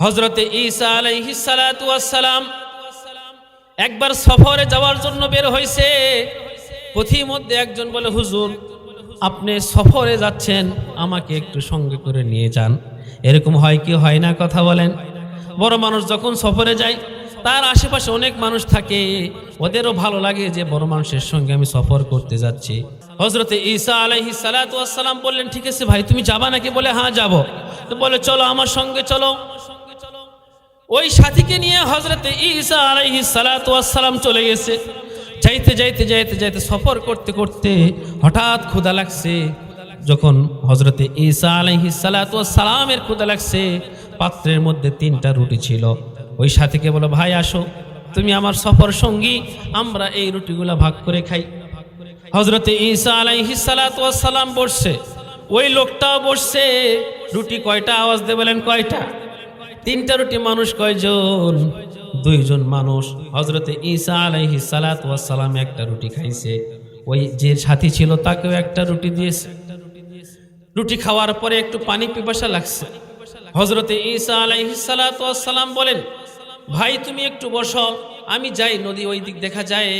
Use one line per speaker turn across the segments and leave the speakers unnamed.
হজরতে ঈসা আলাইহিস সালাতু সালাম একবার সফরে যাওয়ার জন্য বের হয়েছে। পথির মধ্যে একজন বলে, হুজুর, আপনি সফরে যাচ্ছেন, আমাকে একটু সঙ্গে করে নিয়ে যান। এরকম হয় কি, হয় না কথা বলেন? বড় মানুষ যখন সফরে যায়, তার আশেপাশে অনেক মানুষ থাকে। ওদেরও ভালো লাগে যে বড় মানুষের সঙ্গে আমি সফর করতে যাচ্ছি। হজরতে ঈসা আলাইহি সালাম বললেন, ঠিক আছে ভাই, তুমি যাবা নাকি? বলে হ্যাঁ যাব। তো বলে, চলো আমার সঙ্গে, চলো। ওই সাথীকে নিয়ে হজরতে ঈসা আলাইহি সালাম চলে গেছে। যাইতে যাইতে যাইতে যাইতে সফর করতে করতে হঠাৎ ক্ষুধা লাগছে। যখন হজরতে ঈসা আলাইহি সালামের ক্ষুধা লাগছে, পাত্রের মধ্যে তিনটা রুটি ছিল। ওই সাথীকে বলো, ভাই, আসো। তুমি আমার সফর সঙ্গী, আমরা এই রুটিগুলা ভাগ করে খাই। হজরতে ঈসা আলাইহি সালাম বসছে। ওই লোকটাও বসছে। রুটি কয়টা? আওয়াজ দিয়ে বলেন, কয়টা? তিনটা রুটি মানুষ কয়জন? দুইজন মানুষ। হজরতে ঈসা আলাইহি সালাম একটা রুটি খাইছে। ওই যে সাথী ছিল তাকেও একটা রুটি দিয়েছে। রুটি খাওয়ার পরে একটু পানি পিপাসা লাগছে। হজরতে ঈসা আলাইহি সালাম বলেন, ভাই, তুমি একটু বসো। আমি যাই, নদী ওই দিক দেখা যায়।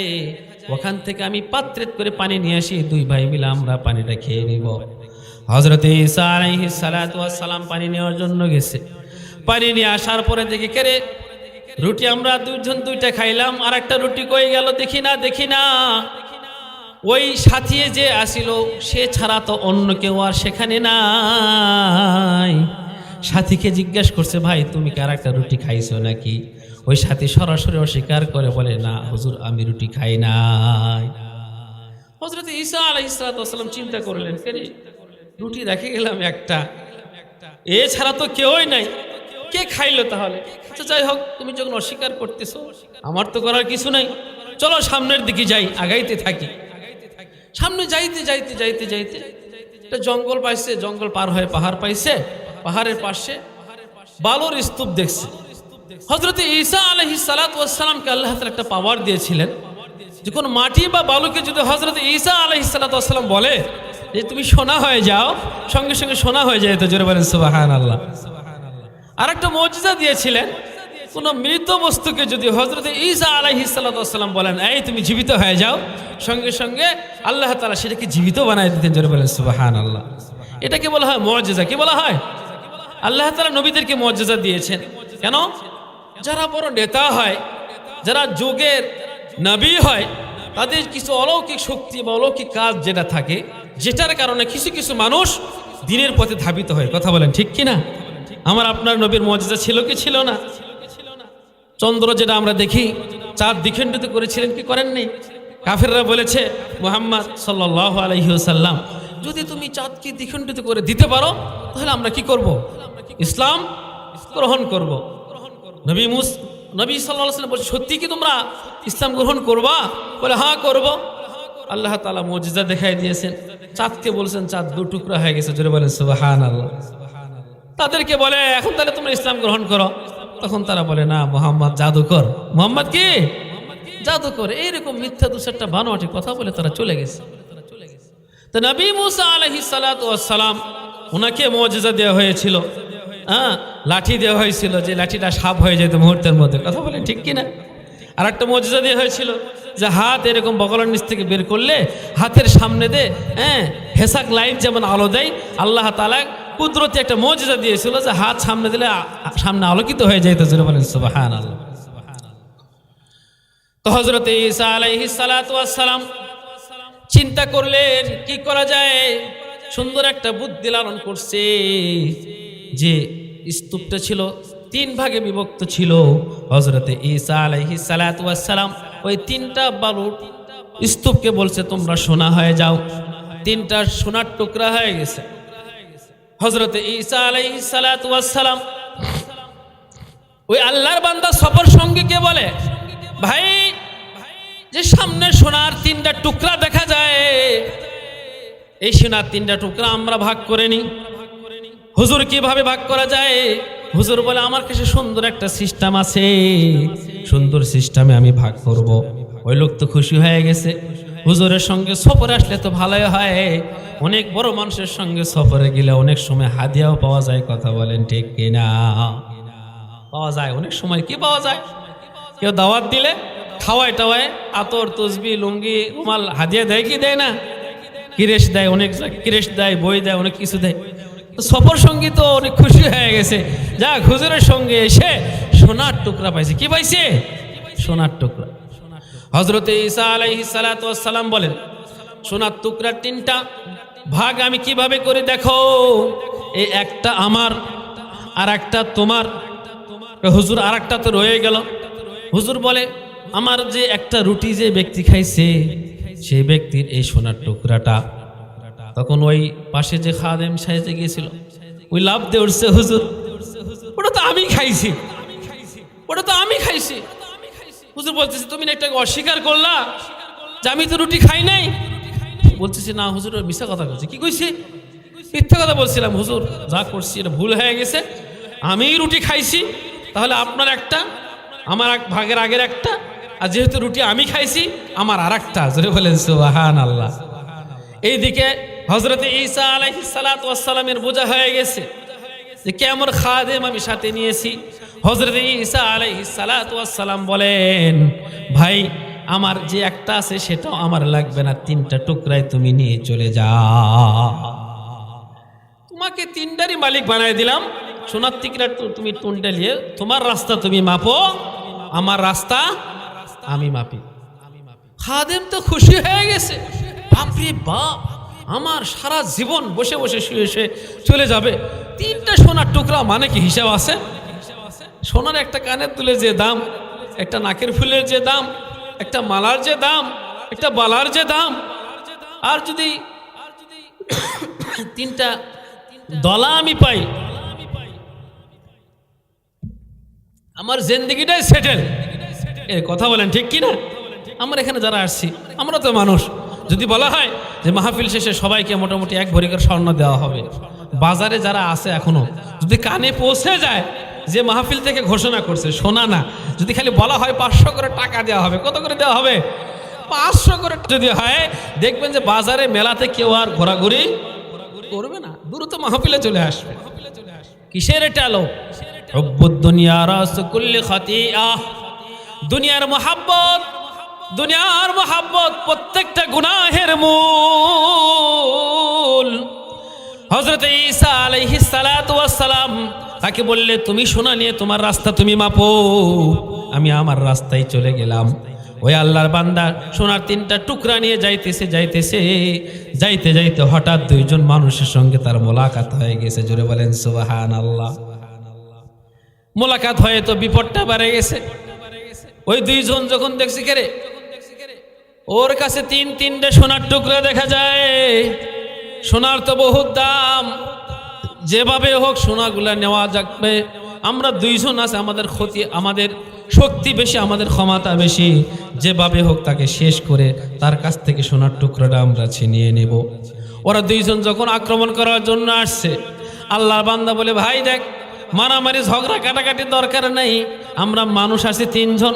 ওখান থেকে আমি পাত্রে করে পানি নিয়ে আসি। দুই ভাই মিলে আমরা পানিটা খেয়ে নিব। হজরতে ঈসা আলাইহি সালাম পানি নেওয়ার জন্য গেছে। পানি নিয়ে আসার পরে দেখি কেরে রুটি আমরা দুইজন দুইটা খাইলাম আর একটা রুটি কই গেল? দেখি না দেখি না। ওই সাথী যে আসিল, সে ছাড়া তো অন্য কেউ আর সেখানে নাই। সাথীকে জিজ্ঞেস করছে, ভাই, তুমি কার একটা রুটি খাইছো নাকি? ওই সাথী সরাসরি অস্বীকার করে বলে, না, হুজুর, আমি রুটি খাই নাই। হজরত ঈসা আলাইসালাম চিন্তা করলেন কেরে রুটি রেখে গেলাম একটা। এছাড়া তো কেউই নাই। কে খাইলো তাহলে? আচ্ছা যাই হোক, তুমি যখন অস্বীকার করতেছো, আমার তো করার কিছু নাই। চলো সামনের দিকে যাই, আগাইতে থাকি। সামনে যাইতে যাইতে যাইতে যাইতে, একটা জঙ্গল পাইছে, জঙ্গল পার হয়ে পাহাড় পাইছে, পাহাড়ের পাশে বালুর স্তূপ দেখছে। হজরত ঈসা আলহি সালাতামকে আল্লাহ একটা পাওয়ার দিয়েছিলেন। যে কোনো মাটি বা বালুকে যদি হজরত ঈসা আলহি সালাতাম বলে যে, তুমি সোনা হয়ে যাও, সঙ্গে সঙ্গে সোনা হয়ে যায় তো, জোরে বলেন সুবাহান আল্লাহ আর একটা দিয়েছিলেন। কোন মৃত বস্তুকে যদি হজরত ঈসা আলাইহি সাল্লাম বলেন, এই তুমি জীবিত হয়ে যাও। সঙ্গে সঙ্গে আল্লাহ তালা সেটাকে জীবিত বানায় দিতেন, জোরে বলেন সুবাহান আল্লাহ এটাকে বলা হয় মর্যাদা কি বলা হয়? আল্লাহ তালা নবীদেরকে মর্যাদা দিয়েছেন। কেন? যারা বড় নেতা হয়, যারা যুগের নবী হয়, তাদের কিছু অলৌকিক শক্তি বা অলৌকিক কাজ যেটা থাকে, যেটার কারণে কিছু কিছু মানুষ দিনের পথে ধাবিত হয়। কথা বলেন ঠিক কি না আমার আপনার নবীর মর্যাদা ছিল কি ছিল না? চন্দ্র যেটা আমরা দেখি চাঁদ দ্বিখণ্ডিত করেছিলেন, কি করেননি? কাফেররা বলেছে, মোহাম্মদ সাল্লাহ আলহিহসাল্লাম যদি তুমি চাঁদকে দ্বিখণ্ডিত করে দিতে পারো, তাহলে আমরা কি করব? ইসলাম গ্রহণ করব। নবী মুস, নবী সাল্লাহ বলছে, সত্যি কি তোমরা ইসলাম গ্রহণ করবা? বলে হ্যাঁ করব। আল্লাহ তালা মর্যাদা দেখাই দিয়েছেন। চাঁদকে বলছেন, চাঁদ দু টুকরা হয়ে গেছে। জোরে বলেন সুবাহান আল্লাহ তাদেরকে বলে, এখন তাহলে তোমরা ইসলাম গ্রহণ করো। তখন তারা বলে, না, মোহাম্মদ, জাদুকর। মোহাম্মদ কি? জাদুকর। এইরকম মিথ্যা দুসরটা বানোয়াটি কথা বলে তারা চলে গেছে। তো নবী মুসা আলহি সালাম ওনাকে মজেজা দেওয়া হয়েছিল। হ্যাঁ লাঠি দেওয়া হয়েছিল, যে লাঠিটা সাপ হয়ে যেত মুহূর্তের মধ্যে। কথা বলে ঠিক কিনা? আর একটা মজেজা দেওয়া হয়েছিল, যে হাত এরকম বগলের নিচ থেকে বের করলে হাতের সামনে দে হ্যাঁ হেসাক লাইট যেমন আলো দেয়, আল্লাহ তালা কুদরতি একটা মজেজা দিয়েছিল যে হাত সামনে দিলে সামনে আলোকিত হয়ে যেত জোরে বলেন সুবাহান তো হজরত সালাম চিন্তা করলেন, কি করা যায়? সুন্দর একটা বুদ্ধি লালন করছে যে স্তূপটা ছিল, তিন ভাগে বিভক্ত ছিল। হজরতে ঈসা আলাইহি সালাম ওই তিনটা বালুর স্তূপকে বলছে, তোমরা সোনা হয়ে যাও। তিনটা সোনার টুকরা হয়ে গেছে। হজরতে ঈসা আলাইহি সালাম ওই আল্লাহর বান্দা সফর সঙ্গীকে বলে? ভাই, যে সামনে সোনার তিনটা টুকরা দেখা যায়, এই সোনার তিনটা টুকরা আমরা ভাগ করে নিই। হুজুর কীভাবে ভাগ করা যায়? হুজুর বলে, আমার কাছে সুন্দর একটা সিস্টেম আছে, সুন্দর সিস্টেমে আমি ভাগ করব। ওই লোক তো খুশি হয়ে গেছে। হুজুরের সঙ্গে সফরে আসলে তো ভালোই হয়। অনেক বড় মানুষের সঙ্গে সফরে গেলে অনেক সময় হাদিয়াও পাওয়া যায়, কথা বলেন ঠিক কিনা? পাওয়া যায়, অনেক সময় কি পাওয়া যায়? কেউ দাওয়াত দিলে খাওয়ায় টাওয়ায় আতর, তসবি, লুঙ্গি, রুমাল, হাদিয়া দেয় কি দেয় না? কিরেশ দেয়, অনেক কিরেশ দেয়, বই দেয়, অনেক কিছু দেয়। সফর সঙ্গী তো অনেক খুশি হয়ে গেছে। যা হুজুরের সঙ্গে এসে সোনার টুকরা পাইছে। কি পাইছে? সোনার টুকরা। হজরতে সালাতু ওয়াস সালাম বলেন সোনার টুকরা তিনটা ভাগ আমি কীভাবে করে দেখো? এই একটা আমার আর একটা তোমার হুজুর আর একটা তো রয়ে গেল। হুজুর বলে, আমার যে একটা রুটি যে ব্যক্তি খাইছে সেই ব্যক্তির এই সোনার টুকরাটা। তখন ওই পাশে যে খাদেম সাহেজে গিয়েছিল, ওই লাভ দিয়ে উঠছে, হুজুর, ওটা তো আমি খাইছি, ওটা তো আমি খাইছি। হুজুর বলতেছে, তুমি এটাকে অস্বীকার করলা যে আমি তো রুটি খাই নাই? বলতেছি, না হুজুর মিশা কথা বলছে। কি কইছে? মিথ্যা কথা বলছিলাম, হুজুর, যা করছি এটা ভুল হয়ে গেছে। আমি রুটি খাইছি, তাহলে আপনার একটা, আমার এক ভাগের আগের একটা, আর যেহেতু রুটি আমি খাইছি, আমার আর একটা জোরে বলেন সুবাহান আল্লাহ এইদিকে হজরত ঈসা আলাইহিস সালাতু ওয়াস সালামের বোঝা হয়ে গেছে যে কেমন খাদেম আমি সাথে নিয়েছি। হজরত ঈসা আলাইহিস সালাতু ওয়াস সালাম বলেন, ভাই, আমার যে একটা আছে সেটাও আমার লাগবে না, তিনটা টুকরায় তুমি নিয়ে চলে যা তোমাকে তিনটারই মালিক বানায় দিলাম। সোনার তিকরা তুমি টুনটা নিয়ে, তোমার রাস্তা তুমি মাপো, আমার রাস্তা আমি মাপি। খাদেম তো খুশি হয়ে গেছে। বাপরে বাপ, আমার সারা জীবন বসে বসে শুয়ে শুয়ে চলে যাবে। তিনটা সোনার টুকরা মানে কি হিসাব আছে? সোনার একটা কানের তুলে যে দাম, একটা নাকের ফুলের যে দাম, একটা মালার যে দাম, একটা বালার যে দাম, আর যদি তিনটা দলা আমি পাই, আমার জিন্দগিটাই সেটেল এ কথা বলেন ঠিক কি না আমরা এখানে যারা আসছি, আমরা তো মানুষ। যদি বলা হয় যে মাহফিল শেষে সবাইকে মোটামুটি এক ভরি করে স্বর্ণ দেওয়া হবে, বাজারে যারা আছে এখনও, যদি কানে পৌঁছে যায় যে মাহফিল থেকে ঘোষণা করছে, শোনা না। যদি খালি বলা হয় পাঁচশো করে টাকা দেওয়া হবে, কত করে দেওয়া হবে? পাঁচশো করে যদি হয়, দেখবেন যে বাজারে, মেলাতে কেউ আর ঘোরাঘুরি করবে না। দ্রুত মাহফিলে চলে আসবে। কিসের এটা আলো? দুনিয়ার মোহাব্বত দুনিয়ার মোহাব্বত প্রত্যেকটা গুনাহের মূল। হজরত ঈসা আলাইহিস সালাম তাকে বললে, তুমি শোনা নিয়ে তোমার রাস্তা তুমি মাপো। আমি আমার রাস্তায় চলে গেলাম। ওই আল্লাহর বান্দা সোনার তিনটা টুকরা নিয়ে যাইতেছে যাইতেছে। যাইতে যাইতে হঠাৎ দুইজন মানুষের সঙ্গে তার মোলাকাত হয়ে গেছে। জোরে বলেন সুবাহান আল্লাহ মোলাকাত হয়ে তো বিপদটা বাড়ে গেছে। ওই দুইজন যখন দেখছি কেরে ওর কাছে তিন তিনটে সোনার টুকরা দেখা যায়। সোনার তো বহুত দাম। যেভাবে হোক সোনাগুলা নেওয়া যাবে। আমরা দুইজন আছে, আমাদের ক্ষতি, আমাদের শক্তি বেশি, আমাদের ক্ষমতা বেশি। যেভাবে হোক তাকে শেষ করে তার কাছ থেকে সোনার টুকরাটা আমরা ছিনিয়ে নেব। ওরা দুইজন যখন আক্রমণ করার জন্য আসছে, আল্লাহর বান্দা বলে, ভাই দেখ, মারামারি, ঝগড়া কাটাকাটি দরকার নেই। আমরা মানুষ আছি তিনজন,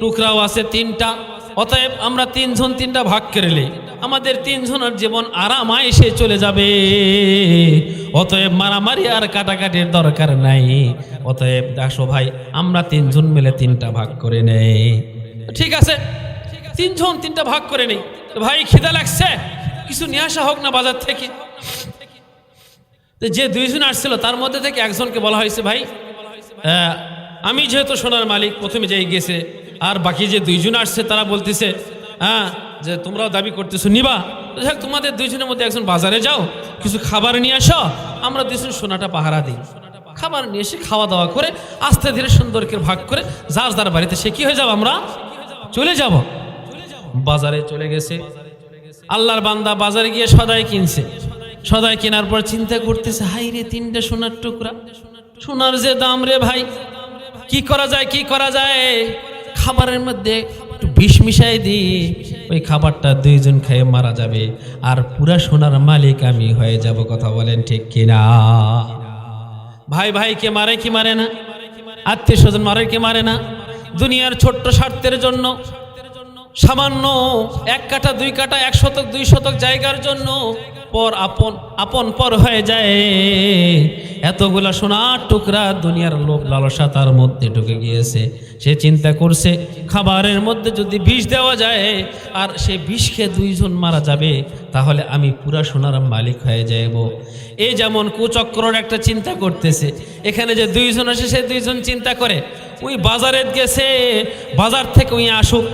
টুকরাও আছে তিনটা, অতএব আমরা তিনজন তিনটা ভাগ করে নিই। আমাদের তিনজনের জীবন আরাম এসে চলে যাবে। অতএব মারামারি আর কাটাকাটির দরকার নাই। অতএব দাসো ভাই, আমরা তিনজন মিলে তিনটা ভাগ করে নেই। ঠিক আছে, তিনজন তিনটা ভাগ করে নেই। ভাই, খিদা লাগছে? কিছু নিয়ে আসা হোক না বাজার থেকে। যে দুইজন আসছিল, তার মধ্যে থেকে একজনকে বলা হয়েছে, ভাই আমি যেহেতু সোনার মালিক, প্রথমে যেই গেছে, আর বাকি যে দুইজন আসছে, তারা বলতেছে হ্যাঁ যে তোমরাও দাবি করতেছো, নিবা। যাক তোমাদের দুইজনের মধ্যে একজন বাজারে যাও, কিছু খাবার নিয়ে আসো, আমরা দুইজন সোনাটা পাহারা দিই। খাবার নিয়ে এসে খাওয়া দাওয়া করে, আস্তে ধীরে সুন্দরকে ভাগ করে, যার যার বাড়িতে সে কি হয়ে যাব আমরা? চলে যাব। বাজারে চলে গেছে। আল্লাহর বান্দা বাজারে গিয়ে সদাই কিনছে। সদাই কেনার পর চিন্তা করতেছে হাই রে, তিনটে সোনার টুকরা। সোনার যে দাম রে ভাই। কি করা যায়, কি করা যায়? খাবারের মধ্যে বিষ মিশাই দিই ওই খাবারটা দুইজন খেয়ে মারা যাবে। আর পুরা সোনার মালিক আমি হয়ে যাব, কথা বলেন ঠিক কিনা? ভাই ভাই, কে মারে কি মারে না? আত্মীয় স্বজন মারে কি মারে না? দুনিয়ার ছোট্ট স্বার্থের জন্য, সামান্য এক কাটা দুই কাটা এক শতক, দুই শতক জায়গার জন্য পর আপন আপন পর হয়ে যায়। এতগুলা সোনার টুকরা দুনিয়ার লোভ লালসা তার মধ্যে ঢুকে গিয়েছে। সে চিন্তা করছে, খাবারের মধ্যে যদি বিষ দেওয়া যায়, আর সে বিষ খেয়ে দুইজন মারা যাবে, তাহলে আমি পুরা সোনার মালিক হয়ে যাব এই যেমন কুচক্রর একটা চিন্তা করতেছে। এখানে যে দুইজন আসে, সে দুইজন চিন্তা করে ওই বাজারে গেছে, বাজার থেকে ওই আসুক।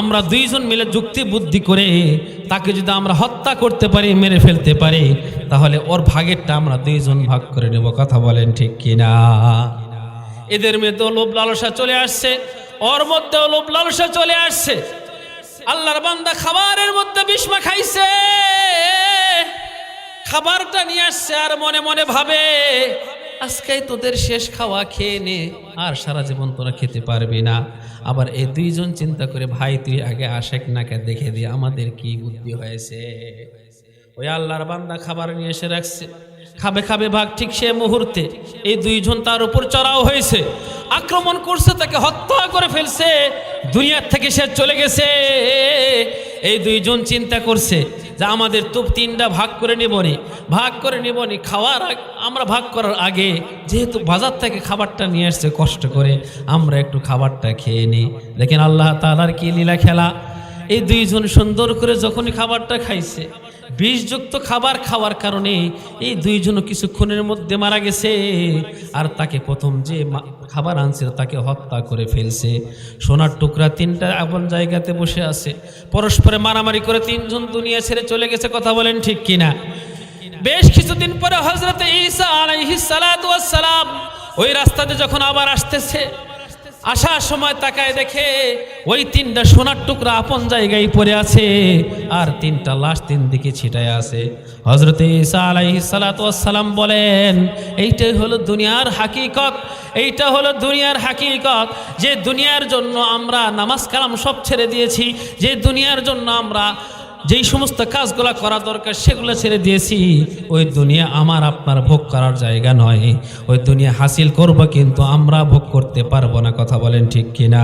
আমরা দুইজন মিলে যুক্তি বুদ্ধি করে তাকে যদি আমরা হত্যা করতে পারি, মেরে ফেলতে পারি, তাহলে ওর ভাগেরটা আমরা দুইজন ভাগ করে নেব। কথা বলেন ঠিক কিনা? এদের মধ্যে লোভ লালসা চলে আসছে, ওর মধ্যেও লোভ লালসা চলে আসছে। আল্লাহর বান্দা খাবারের মধ্যে বিস্মা খাইছে খাবারটা নিয়ে আসছে আর মনে মনে ভাবে আজকে তোদের শেষ খাওয়া খেয়ে নে। আর সারা জীবন তোরা খেতে পারবি না। আবার এই দুইজন চিন্তা করে, ভাই, তুই আগে আশেক নাকে দেখে দিয়ে আমাদের কি বুদ্ধি হয়েছে? ওই আল্লাহর বান্দা খাবার নিয়ে এসে রাখছে। খাবে খাবে ভাগ ঠিক সে মুহূর্তে। এই দুইজন তার উপর চড়াও হয়েছে। আক্রমণ করছে, তাকে হত্যা করে ফেলছে। দুনিয়ার থেকে সে চলে গেছে। এই দুইজন চিন্তা করছে যে আমাদের তো তিনটা ভাগ করে নেবনি ভাগ করে নেবনি খাওয়ার আমরা ভাগ করার আগে যেহেতু বাজার থেকে খাবারটা নিয়ে আসছে কষ্ট করে, আমরা একটু খাবারটা খেয়ে নিই দেখেন আল্লাহ তালার কি লীলা খেলা। এই দুইজন সুন্দর করে যখনই খাবারটা খাইছে বিষযুক্ত খাবার খাওয়ার কারণে এই দুইজন কিছুক্ষণের মধ্যে মারা গেছে। আর তাকে প্রথম যে খাবার আনছিল তাকে হত্যা করে ফেলছে। সোনার টুকরা তিনটা এমন জায়গাতে বসে আছে। পরস্পরে মারামারি করে তিনজন দুনিয়া ছেড়ে চলে গেছে, কথা বলেন ঠিক কিনা? বেশ কিছুদিন পরে হজরত ঈসা আলাইহিস সালাম ওই রাস্তাতে যখন আবার আসতেছে আসার সময় তাকায় দেখে ওই তিনটা সোনার টুকরা আপন জায়গায় পড়ে আছে আর তিনটা লাশ তিন দিকে ছিটায় আছে। হজরত সালাতু ওয়াস সালাম বলেন, এইটাই হলো দুনিয়ার হাকিকত, এইটা হলো দুনিয়ার হাকিকত। যে দুনিয়ার জন্য আমরা নামাজ কালাম সব ছেড়ে দিয়েছি, যে দুনিয়ার জন্য আমরা যেই সমস্ত কাজগুলো করা দরকার, সেগুলো ছেড়ে দিয়েছি। ওই দুনিয়া আমার, আপনার ভোগ করার জায়গা নয়। ওই দুনিয়া হাসিল করব, কিন্তু আমরা ভোগ করতে পারব না, কথা বলেন ঠিক কিনা?